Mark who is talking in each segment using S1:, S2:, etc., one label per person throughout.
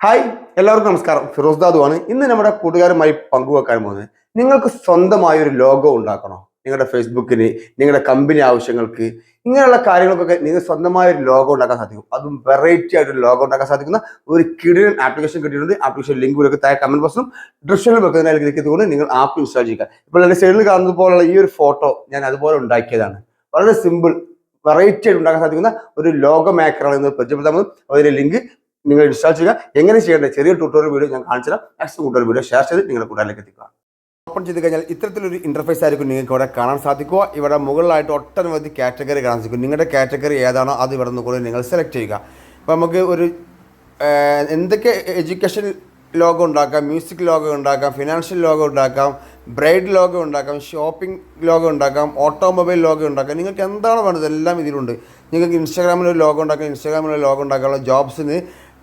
S1: Hi എല്ലാവർക്കും നമസ്കാരം. ഫിറോസ് ദാദു ആണ് ഇന്ന് നമ്മുടെ കൂട്ടുകാരുമായി പങ്കുവെക്കാൻ പോകുന്നത് നിങ്ങൾക്ക് സ്വന്തമായ ഒരു ലോഗോ ഉണ്ടാക്കണോ? നിങ്ങളുടെ ഫേസ്ബുക്കിന് നിങ്ങളുടെ കമ്പനി ആവശ്യങ്ങൾക്ക് ഇങ്ങനെയുള്ള കാര്യങ്ങൾക്കൊക്കെ നിങ്ങൾ സ്വന്തമായ ഒരു ലോഗോ ഉണ്ടാക്കാൻ സാധിക്കും. അതും വെറൈറ്റി ആയിട്ട് ലോഗോ ഉണ്ടാക്കാൻ സാധിക്കുന്ന ഒരു കിടിലൻ ആപ്ലിക്കേഷൻ കിട്ടിയിട്ടുണ്ട്. ആപ്ലിക്കേഷൻ ലിങ്ക് കൊടുക്കുക താഴെ കമന്റ് ബോക്സും ഡിസ്ക്രിപ്ഷനിൽ വെക്കുന്നതിനാൽ ക്ലിക്ക് നിങ്ങൾ ആപ്പ് ഇൻസ്റ്റാൾ ചെയ്യുക. ഇപ്പോൾ എന്റെ സൈഡിൽ കാണുന്നത് പോലുള്ള ഈ ഒരു ഫോട്ടോ ഞാൻ അതുപോലെ ഉണ്ടാക്കിയതാണ്. വളരെ സിമ്പിൾ വെറൈറ്റി ആയിട്ട് ഉണ്ടാക്കാൻ സാധിക്കുന്ന ഒരു ലോഗോ മേക്കറാണ് ഇന്ന് പരിചയപ്പെടുത്താൻ അതിന്റെ ലിങ്ക് നിങ്ങൾ ഇൻസ്റ്റാൾ ചെയ്യുക. എങ്ങനെ ചെയ്യേണ്ടത്? ചെറിയ ട്യൂട്ടോറിയൽ വീഡിയോ ഞാൻ കാണിച്ചാൽ മാക്സിമം ട്യൂട്ടോറിയൽ വീഡിയോ ഷെയർ ചെയ്ത് നിങ്ങളുടെ കൂട്ടുകാരിലേക്ക് എത്തിക്കുക. ഓപ്പൺ ചെയ്ത് കഴിഞ്ഞാൽ ഇത്തരത്തിലൊരു ഇന്റർഫേസ് ആയിരിക്കും നിങ്ങൾക്ക് ഇവിടെ കാണാൻ സാധിക്കുക. ഇവിടെ മുകളിലായിട്ട് ഒട്ടനവധി കാറ്റഗറി കാണാൻ സാധിക്കും. നിങ്ങളുടെ കാറ്റഗറി ഏതാണോ അത് ഇവിടെ നിന്ന് നിങ്ങൾ സെലക്ട് ചെയ്യുക. അപ്പോൾ നമുക്ക് ഒരു എന്തൊക്കെ എഡ്യൂക്കേഷൻ ലോഗോ ഉണ്ടാക്കാം? മ്യൂസിക് ലോഗോ ഉണ്ടാക്കാം ഫിനാൻഷ്യൽ ലോഗോ ഉണ്ടാക്കാം ബ്രൈഡ് ലോഗോ ഉണ്ടാക്കാം ഷോപ്പിംഗ് ലോഗോ ഉണ്ടാക്കാം ഓട്ടോമൊബൈൽ ലോഗോ ഉണ്ടാക്കാം. നിങ്ങൾക്ക് എന്താണ് വേണ്ടത് എല്ലാം ഇതിലുണ്ട്. നിങ്ങൾക്ക് ഇൻസ്റ്റാഗ്രാമിൽ ഒരു ലോഗോ ഉണ്ടാക്കാം ഇൻസ്റ്റാഗ്രാമിൽ ഒരു ലോഗോ ഉണ്ടാക്കാനുള്ള ജോബ്സിന്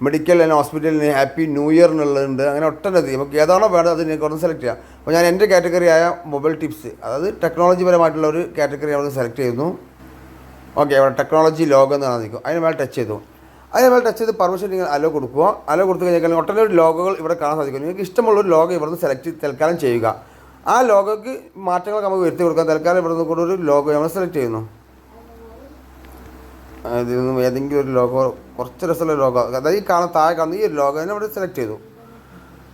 S1: മെഡിക്കൽ ആൻഡ് ഹോസ്പിറ്റലിന് ഹാപ്പി ന്യൂ ഇയർ എന്നുള്ളതുണ്ട്. അങ്ങനെ ഒട്ടനവധി. നമുക്ക് ഏതാണോ വേണ്ടത് അത് കുറച്ച് സെലക്ട് ചെയ്യാം. അപ്പോൾ ഞാൻ എന്റെ കാറ്റഗറി ആയ മൊബൈൽ ടിപ്സ് അതായത് ടെക്നോളജി പരമായിട്ടുള്ള ഒരു കാറ്റഗറി നമ്മൾ സെലക്ട് ചെയ്യുന്നു. ഓക്കെ അവിടെ ടെക്നോളജി ലോഗം എന്ന് കാണിക്കും അതിന് മേലെ ടച്ച് ചെയ്തു. അതിന് മേലെ ടച്ച് ചെയ്ത് പെർമിഷൻ നിങ്ങൾ അലോ കൊടുക്കുക. അലോ കൊടുത്തു കഴിഞ്ഞാൽ ഒട്ടനവധി ലോഗുകൾ ഇവിടെ കാണാൻ സാധിക്കും. നിങ്ങൾക്ക് ഇഷ്ടമുള്ള ഒരു ലോഗോ ഇവിടുന്ന് സെലക്ട് തൽക്കാലം ചെയ്യുക. ആ ലോഗോക്ക് മാറ്റങ്ങൾ നമുക്ക് വരുത്തി കൊടുക്കാം. തൽക്കാലം ഇവിടുന്ന് കൂടെ ഒരു ലോഗോ നമ്മൾ സെലക്ട് ചെയ്യുന്നു. ഇതിൽ നിന്നും ഏതെങ്കിലും ഒരു ലോഗോ കുറച്ച് രസമുള്ള ലോഗോ അതായത് ഈ കാണാൻ താഴെ കാണുന്ന ഈ ഒരു ലോഗോ തന്നെ ഇവിടെ സെലക്ട് ചെയ്തു.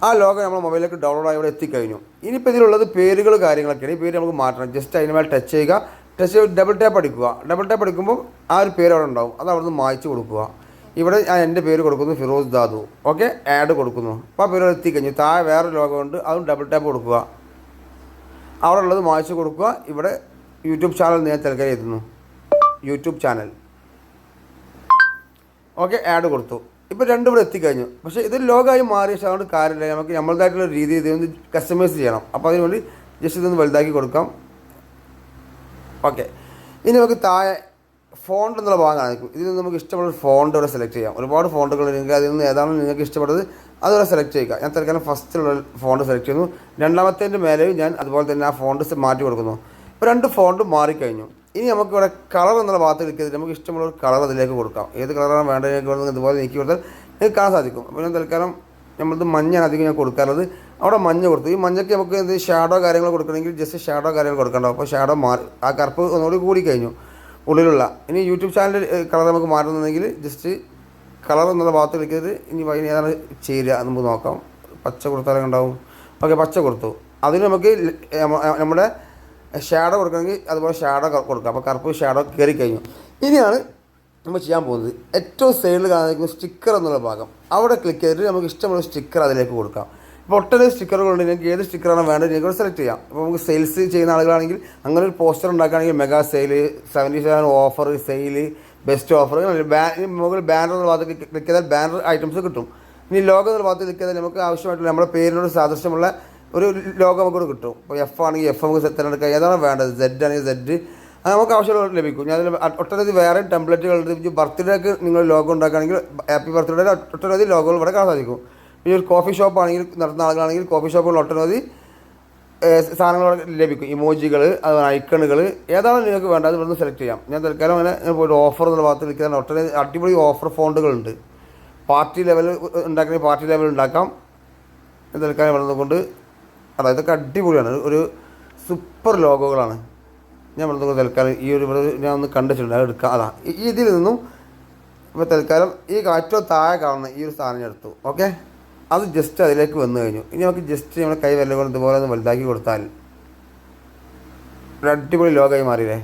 S1: ആ ലോഗോ നമ്മുടെ മൊബൈലിലേക്ക് ഡൗൺലോഡ് ആയി ഇവിടെ എത്തിക്കഴിഞ്ഞു. ഇനിയിപ്പോൾ ഇതിലുള്ളത് പേരുകൾ കാര്യങ്ങളൊക്കെയാണ്. ഈ പേര് നമുക്ക് മാറ്റണം. ജസ്റ്റ് അതിന് മേലെ ടച്ച് ചെയ്യുക. ടച്ച് ചെയ്ത് ഡബിൾ ടാപ്പ് അടിക്കുക. ഡബിൾ ടാപ്പ് അടിക്കുമ്പോൾ ആ ഒരു പേര് അവിടെ ഉണ്ടാവും. അത് അവിടെ നിന്ന് മായ്ച്ച് കൊടുക്കുക. ഇവിടെ ഞാൻ എന്റെ പേര് കൊടുക്കുന്നു ഫിറോസ് ദാദു. ഓക്കെ ആഡ് കൊടുക്കുന്നു. അപ്പോൾ ആ പേര് അവിടെ എത്തിക്കഴിഞ്ഞു. താഴെ വേറെ ലോഗോ ഉണ്ട്. അതും ഡബിൾ ടാപ്പ് കൊടുക്കുക. അവിടെ ഉള്ളത് മായ്ച്ച് കൊടുക്കുക. ഇവിടെ യൂട്യൂബ് ചാനൽ ഞാൻ തിരക്കായി എത്തുന്നു യൂട്യൂബ് ചാനൽ ഓക്കെ ആഡ് കൊടുത്തു. ഇപ്പോൾ രണ്ടും ഇവിടെ എത്തിക്കഴിഞ്ഞു. പക്ഷേ ഇത് ലോഗായി മാറിയ അതുകൊണ്ട് കാര്യമില്ല. നമുക്ക് നമ്മളതായിട്ടുള്ള രീതി ഇതൊന്ന് കസ്റ്റമൈസ് ചെയ്യണം. അപ്പോൾ അതിനുവേണ്ടി ജസ്റ്റ് ഇതൊന്ന് വലുതാക്കി കൊടുക്കാം. ഓക്കെ. ഇനി നമുക്ക് താഴെ ഫോണ്ട് എന്നുള്ള ഭാഗം കാണിക്കും ഇതിൽ നമുക്ക് ഇഷ്ടമുള്ള ഫോണ്ട് ഇവിടെ സെലക്ട് ചെയ്യാം. ഒരുപാട് ഫോണ്ടുകൾ നിങ്ങൾക്ക് അതിൽ നിന്ന് ഏതാണ് നിങ്ങൾക്ക് ഇഷ്ടപ്പെട്ടത് അതുപോലെ സെലക്ട് ചെയ്യുക. ഞാൻ തൽക്കാലം ഫസ്റ്റിലുള്ള ഫോണ്ട് സെലക്ട് ചെയ്യുന്നു. രണ്ടാമത്തേന്റെ മേലെയും ഞാൻ അതുപോലെ തന്നെ ആ ഫോണ്ട് മാറ്റി കൊടുക്കുന്നു. ഇപ്പോൾ രണ്ട് ഫോണ്ട് മാറിക്കഴിഞ്ഞു. ഇനി നമുക്ക് ഇവിടെ കളർ എന്നുള്ള ഭാഗത്ത് ക്ലിക്ക് നമുക്ക് ഇഷ്ടമുള്ള ഒരു കളർ അതിലേക്ക് കൊടുക്കാം. ഏത് കളറാണ് വേണ്ടത് കൊടുക്കുന്നത് ഇതുപോലെ നീക്കി കൊടുത്താൽ നിങ്ങൾക്ക് കാണാൻ സാധിക്കും. അപ്പോൾ ഞാൻ തൽക്കാലം നമ്മളത് മഞ്ഞാണ് അധികം ഞാൻ കൊടുക്കാറുള്ളത്. അവിടെ മഞ്ഞ കൊടുത്തു. ഈ മഞ്ഞയ്ക്ക് നമുക്ക് എന്ത് ഷാഡോ കാര്യങ്ങൾ കൊടുക്കണമെങ്കിൽ ജസ്റ്റ് ഷാഡോ കാര്യങ്ങൾ കൊടുക്കണ്ടാവും. അപ്പോൾ ഷാഡോ മാറി ആ കറുപ്പ് ഒന്നുകൂടി കൂടി കഴിഞ്ഞു ഉള്ളിലുള്ള. ഇനി യൂട്യൂബ് ചാനൽ കളർ നമുക്ക് മാറുന്നുണ്ടെങ്കിൽ ജസ്റ്റ് കളർ എന്നുള്ള ഭാഗത്ത് ക്ലിക്ക് ഇനി വൈകി ഏതാണ് ചേരുക നമുക്ക് നോക്കാം. പച്ച കൊടുത്താലും ഉണ്ടാവും ഓക്കെ പച്ച കൊടുത്തു. അതിന് നമുക്ക് നമ്മുടെ ഷാഡോ കൊടുക്കണമെങ്കിൽ അതുപോലെ ഷാഡോ കൊടുക്കുക അപ്പോൾ കറുപ്പ് ഷാഡോ കയറി കഴിഞ്ഞു. ഇനിയാണ് നമ്മൾ ചെയ്യാൻ പോകുന്നത്. ഏറ്റവും സൈഡിൽ കാണുന്ന സ്റ്റിക്കർ എന്നുള്ള ഭാഗം. അവിടെ ക്ലിക്ക് ചെയ്തിട്ട് നമുക്ക് ഇഷ്ടമുള്ള സ്റ്റിക്കർ അതിലേക്ക് കൊടുക്കാം. ഇപ്പോൾ ഒട്ടനവധി സ്റ്റിക്കറുകളുണ്ട് നിങ്ങൾക്ക് ഏത് സ്റ്റിക്കറാണ് വേണ്ടത് നിങ്ങൾക്ക് സെലക്ട് ചെയ്യാം. അപ്പോൾ നമുക്ക് സെയിൽസ് ചെയ്യുന്ന ആളുകളാണെങ്കിൽ അങ്ങനെ ഒരു പോസ്റ്റർ ഉണ്ടാക്കുകയാണെങ്കിൽ mega sale seventy seven offer sale best offer മുകളിൽ ബാനർ എന്നുള്ള ഭാഗത്ത് ക്ലിക്ക് ചെയ്താൽ ബാനർ ഐറ്റംസ് കിട്ടും. ഇനി ലോഗോ എന്നുള്ള ഭാഗത്ത് ക്ലിക്ക് ചെയ്താൽ നമുക്ക് ആവശ്യമായിട്ടുള്ള നമ്മുടെ പേരിനോട് സാദൃശ്യമുള്ള ഒരു ലോഗോ നമുക്ക് കിട്ടും. ഇപ്പോൾ എഫ് ആണെങ്കിൽ എഫ് നമുക്ക് തിരഞ്ഞെടുക്കാം ഏതാണ് വേണ്ടത്? സെഡ് ആണെങ്കിൽ സെഡ് അത് നമുക്ക് ആവശ്യമുള്ള ലഭിക്കും. ഞാൻ ഒട്ടനവധി വേറെ ടെംപ്ലേറ്റുകളുണ്ട് ബർത്ത്ഡേക്ക് നിങ്ങൾ ലോഗോ ഉണ്ടാക്കുകയാണെങ്കിൽ ഹാപ്പി ബർത്ത്ഡേ ഒട്ടനവധി ലോഗോകൾ ഇവിടെ കാണാൻ സാധിക്കും. ഈ ഒരു കോഫി ഷോപ്പ് ആണെങ്കിൽ നടത്തുന്ന ആളുകളാണെങ്കിൽ കോഫി ഷോപ്പുകളിൽ ഒട്ടനവധി സാധനങ്ങൾ ലഭിക്കും. ഇമോജികൾ അതുപോലെ ഐക്കണുകൾ ഏതാണ് നിങ്ങൾക്ക് വേണ്ടത്? ഇവിടുന്ന് സെലക്ട് ചെയ്യാം. ഞാൻ തൽക്കാലം അങ്ങനെ ഒരു ഓഫർ എന്നുള്ള ഭാഗത്ത് നിൽക്കുന്ന ഒട്ടനവധി അടിപൊളി ഓഫർ ഫോണ്ടുകളുണ്ട് പാർട്ടി ലെവൽ ഉണ്ടാക്കണമെങ്കിൽ പാർട്ടി ലെവൽ ഉണ്ടാക്കാം. തൽക്കാലം ഇവിടെ കൊണ്ട് അതായത് അടിപൊളിയാണ്. ഒരു സൂപ്പർ ലോഗോകളാണ് ഞാൻ നിന്ന് തൽക്കാലം ഈ ഒരു ഇവിടെ ഞാൻ ഒന്ന് കണ്ടിട്ടുണ്ട്. അത് എടുക്കാം. അതാ ഇതിൽ നിന്നും ഇപ്പോൾ തൽക്കാലം ഈ കാറ്റോ താഴെ കാണുന്ന ഈ ഒരു സാധനം എടുത്തു. ഓക്കെ അത് ജസ്റ്റ് അതിലേക്ക് വന്നു കഴിഞ്ഞു. ഇനി നമുക്ക് ജസ്റ്റ് നമ്മുടെ കൈ വല്ല കൊണ്ട് ഇതുപോലെ ഒന്ന് വലുതാക്കി കൊടുത്താൽ ഒരു അടിപൊളി ലോഗായി മാറിയില്ലേ?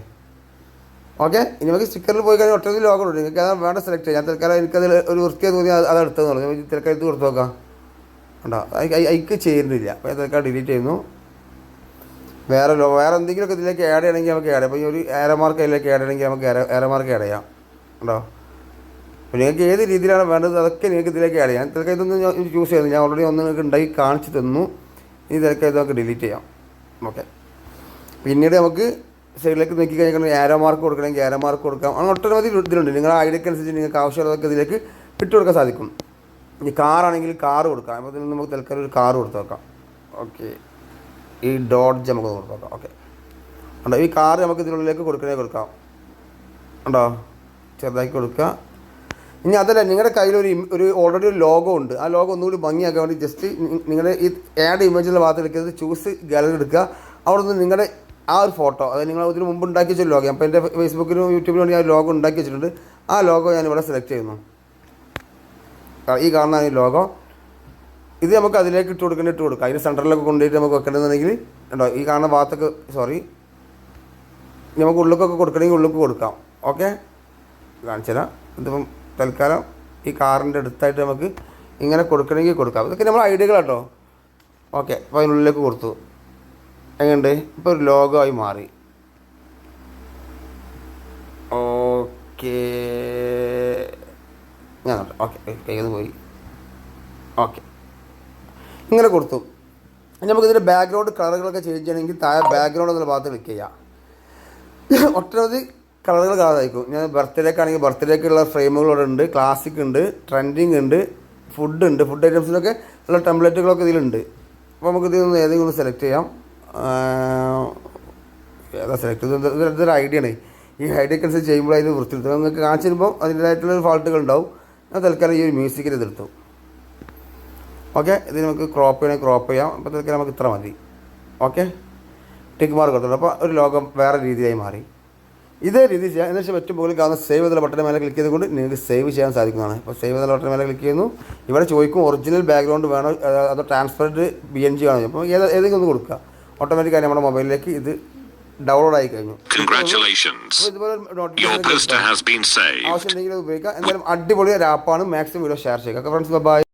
S1: ഓക്കെ ഇനി നമുക്ക് സ്റ്റിക്കറിൽ പോയി കഴിഞ്ഞാൽ ഒട്ടനവധി ലോഗോ ഉണ്ട് നിങ്ങൾക്ക് അതാണ് വേണ്ട സെലക്ട് ചെയ്യാം ഞാൻ തൽക്കാലം എനിക്കതിൽ ഒരു വൃത്തിയായി തോന്നി അത് അത് എടുത്തതെന്ന് പറഞ്ഞു. തൽക്കാലം ഇത് കൊടുത്തു നോക്കാം. ഉണ്ടോ? അതിക്ക് ചേരുന്നില്ല അപ്പോൾ ഇതൊക്കെ ഡിലീറ്റ് ചെയ്യുന്നു. വേറെ വേറെ എന്തെങ്കിലുമൊക്കെ ഇതിലേക്ക് ആഡ് ചെയ്യണമെങ്കിൽ നമുക്ക് ആഡ് ചെയ്യാം. അപ്പോൾ ഈ ഒരു ഏറെ മാർക്ക് അതിലേക്ക് ആഡ് ചെയ്യണമെങ്കിൽ നമുക്ക് ഏറെ മാർക്ക് ആഡ് ചെയ്യാം. ഉണ്ടോ? അപ്പോൾ നിങ്ങൾക്ക് ഏത് രീതിയിലാണ് വേണ്ടത് അതൊക്കെ നിങ്ങൾക്ക് ഇതിലേക്ക് ആഡ് ചെയ്യാം. ഇതൊക്കെ ഇതൊന്നും ഞാൻ ചൂസ് ചെയ്യുന്നു ഞാൻ ഓൾറെഡി ഒന്ന് നിങ്ങൾക്ക് ഉണ്ടായി കാണിച്ചു തന്നു. ഇനി ഇതൊക്കെ ഇത് നമുക്ക് ഡിലീറ്റ് ചെയ്യാം. ഓക്കെ പിന്നീട് നമുക്ക് സൈഡിലേക്ക് നോക്കി കഴിഞ്ഞാൽ ഏരോ മാർക്ക് കൊടുക്കണമെങ്കിൽ ഏരോ മാർക്ക് കൊടുക്കാം. അങ്ങനെ ഒട്ടനവധി ഇതിലുണ്ട്. നിങ്ങളുടെ ഐഡിയക്ക് അനുസരിച്ച് നിങ്ങൾക്ക് ആവശ്യമുള്ളതൊക്കെ ഇതിലേക്ക് ഇട്ട് കൊടുക്കാൻ സാധിക്കും. ഇനി കാറാണെങ്കിൽ കാറ് കൊടുക്കാം. അപ്പോൾ ഇതിൽ നമുക്ക് തൽക്കാലം ഒരു കാറ് കൊടുത്ത് നോക്കാം ഓക്കെ. ഈ ഡോഡ്ജ് നമുക്ക് കൊടുത്ത് നോക്കാം ഓക്കെ. ഉണ്ടോ ഈ കാറ് നമുക്ക് ഇതിനുള്ളിലേക്ക് കൊടുക്കണേ കൊടുക്കാം. ഉണ്ടോ ചെറുതാക്കി കൊടുക്കുക. ഇനി അതല്ല നിങ്ങളുടെ കയ്യിൽ ഒരു ഒരു ഓൾറെഡി ഒരു ലോഗോ ഉണ്ട്. ആ ലോഗോ ഒന്നുകൂടി ഭംഗിയാക്കാൻ വേണ്ടി ജസ്റ്റ് നിങ്ങളുടെ ഈ ആഡ് ഇമേജിന്റെ ഭാഗത്ത് എടുക്കുന്നത് ചൂസ് ഗാലറി എടുക്കുക. അവിടെ നിന്ന് നിങ്ങളുടെ ആ ഒരു ഫോട്ടോ അതായത് നിങ്ങൾ ഇതിന് മുമ്പ് ഉണ്ടാക്കി വെച്ച ലോഗോ അപ്പോൾ എന്റെ ഫേസ്ബുക്കിലും യൂട്യൂബിലും ഞാൻ ലോഗോ ഉണ്ടാക്കി വെച്ചിട്ടുണ്ട്. ആ ലോഗോ ഞാൻ ഇവിടെ സെലക്ട് ചെയ്യുന്നു. ഈ കാണുന്ന ഈ ലോഗോ ഇത് നമുക്ക് അതിലേക്ക് ഇട്ട് കൊടുക്കേണ്ടി ഇട്ട് കൊടുക്കാം. അതിന് സെന്ററിലൊക്കെ കൊണ്ടുപോയിട്ട് നമുക്ക് വെക്കണമെന്നുണ്ടെങ്കിൽ ഉണ്ടോ ഈ കാണുന്ന ഭാഗത്തൊക്കെ സോറി നമുക്ക് ഉള്ളിലേക്കൊക്കെ കൊടുക്കണമെങ്കിൽ ഉള്ളിലേക്ക് കൊടുക്കാം. ഓക്കെ കാണിച്ചുതരാം ഇതിപ്പം തൽക്കാലം ഈ കാറിന്റെ അടുത്തായിട്ട് നമുക്ക് ഇങ്ങനെ കൊടുക്കണമെങ്കിൽ കൊടുക്കാം. ഇതൊക്കെ നമ്മൾ ഐഡിയകൾ കേട്ടോ ഓക്കെ അപ്പോൾ അതിനുള്ളിലേക്ക് കൊടുത്തു. എങ്ങനെയുണ്ട്? ഇപ്പോൾ ഒരു ലോഗോ ആയി മാറി. ഓക്കെ ഞാൻ ഓക്കെ കയ്യിൽ പോയി. ഓക്കെ. ഇങ്ങനെ കൊടുത്തു. നമുക്കിതിന്റെ ബാക്ക്ഗ്രൗണ്ട് കളറുകളൊക്കെ ചേഞ്ച് ചെയ്യണമെങ്കിൽ താഴെ ബാക്ക്ഗ്രൗണ്ട് എന്നുള്ള ഭാഗത്ത് ക്ലിക്ക് ചെയ്യാം. ഒട്ടനവധി കളറുകൾ കാണാതായിരിക്കും. ഞാൻ ബർത്ത്ഡേക്ക് ആണെങ്കിൽ ബർത്ത്ഡേക്കുള്ള ഫ്രെയിമുകൾ ഇവിടെ ഉണ്ട്. ക്ലാസിക് ഉണ്ട് ട്രെൻഡിങ് ഉണ്ട് ഫുഡ് ഉണ്ട്. ഫുഡ് ഐറ്റംസിലൊക്കെ ഉള്ള ടെംപ്ലേറ്റുകളൊക്കെ ഇതിലുണ്ട്. അപ്പോൾ നമുക്ക് ഇതിൽ ഏതെങ്കിലും ഒന്ന് സെലക്ട് ചെയ്യാം. ഏതാ സെലക്ട് ഇതൊരു ഐഡിയ ആണ്. ഈ ഐഡിയക്കനുസരിച്ച് ചെയ്യുമ്പോൾ അതിന് വൃത്തിയെടുത്തു നിങ്ങൾക്ക് കാണിച്ചു തരുമ്പോൾ അതിന്റേതായിട്ടുള്ള ഫാൾട്ടുകൾ ഉണ്ടാവും. ഞാൻ തൽക്കാലം ഈ ഒരു മ്യൂസിക്കിൽ ഇതെടുത്തു. ഓക്കെ ഇത് നമുക്ക് ക്രോപ്പ് ചെയ്യണമെങ്കിൽ ക്രോപ്പ് ചെയ്യാം. അപ്പോൾ തൽക്കാലം നമുക്ക് ഇത്ര മതി. ഓക്കെ ടിക്ക് മാർക്ക് കൊടുത്തു അപ്പോൾ ഒരു ലോകം വേറെ രീതിയായി മാറി. ഇതേ രീതി ചെയ്യാം എന്ന് വെച്ചാൽ ഏറ്റവും മുകളിൽ കാണുന്ന സേവ് എന്നുള്ള ബട്ടൺ മേലെ ക്ലിക്ക് ചെയ്തുകൊണ്ട് നിങ്ങൾക്ക് സേവ് ചെയ്യാൻ സാധിക്കുന്നതാണ്. അപ്പോൾ സേവ് എന്നുള്ള ബട്ടൺ മേലെ ക്ലിക്ക് ചെയ്യുന്നു. ഇവിടെ ചോദിക്കും ഒറിജിനൽ ബാക്ക്ഗ്രൗണ്ട് വേണോ? അതോ ട്രാൻസ്ഫർഡ് ബി എൻ ജി ആണോ? അപ്പോൾ ഏത് ഏതെങ്കിലും ഒന്ന് കൊടുക്കുക. ഓട്ടോമാറ്റിക്കായി നമ്മുടെ മൊബൈലിലേക്ക് ഇത് ഡൗൺലോഡ് ആയി കഴിഞ്ഞു ഉപയോഗിക്കാം. എന്തായാലും അടിപൊളി ഒരു ആപ്പാണ് മാക്സിമം വീഡിയോ ഷെയർ ചെയ്യുക. Friends bye